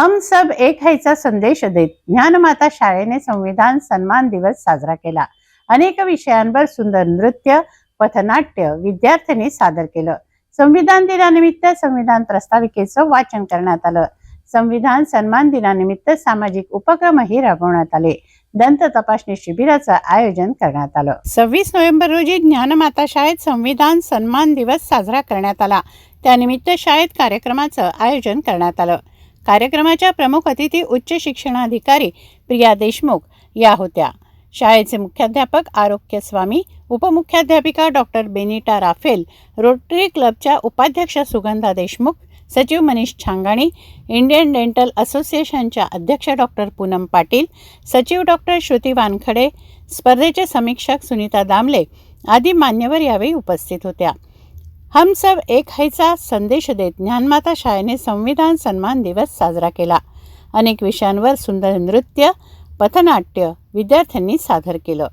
हम सब एक हैचा संदेश देत. ज्ञानमाता शाळेने संविधान सन्मान दिवस साजरा केला. अनेक विषयांवर सुंदर नृत्य पथनाट्य विद्यार्थ्यांनी सादर केलं. संविधान दिनानिमित्त संविधान प्रस्ताविकेचं वाचन करण्यात आलं. संविधान सन्मान दिनानिमित्त सामाजिक उपक्रमही राबवण्यात आले. दंत तपासणी शिबिराचं आयोजन करण्यात आलं. सव्वीस नोव्हेंबर रोजी ज्ञानमाता शाळेत संविधान सन्मान दिवस साजरा करण्यात आला. त्यानिमित्त शाळेत कार्यक्रमाचं आयोजन करण्यात आलं. कार्यक्रमाच्या प्रमुख अतिथी उच्च शिक्षणाधिकारी प्रिया देशमुख या होत्या. शाळेचे मुख्याध्यापक आरोग्य स्वामी उपमुख्याध्यापिका डॉक्टर बेनिटा राफेल रोटरी क्लबच्या उपाध्यक्ष सुगंधा देशमुख सचिव मनीष छांगाणी इंडियन डेंटल असोसिएशनच्या अध्यक्ष डॉक्टर पूनम पाटील सचिव डॉक्टर श्रुती वानखडे स्पर्धेचे समीक्षक सुनीता दामले आदी मान्यवर यावेळी उपस्थित होत्या. हम सब एक हैचा संदेश देत ज्ञानमाता शाळेने संविधान सन्मान दिवस साजरा केला. अनेक विषयांवर सुंदर नृत्य पथनाट्य विद्यार्थ्यांनी सादर केलं.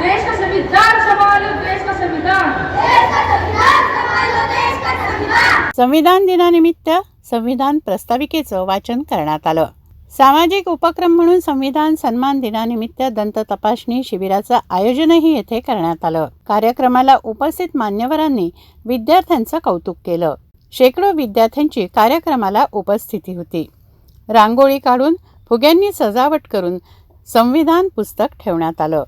देश का संविधान संभालो देश का संविधान संविधान दिनानिमित्त संविधान प्रस्ताविकेचं वाचन करण्यात आलं. सामाजिक उपक्रम म्हणून संविधान सन्मान दिनानिमित्त दंत तपासणी शिबिराचं आयोजनही येथे करण्यात आलं. कार्यक्रमाला उपस्थित मान्यवरांनी विद्यार्थ्यांचं कौतुक केलं. शेकडो विद्यार्थ्यांची कार्यक्रमाला उपस्थिती होती. रांगोळी काढून फुग्यांनी सजावट करून संविधान पुस्तक ठेवण्यात आलं.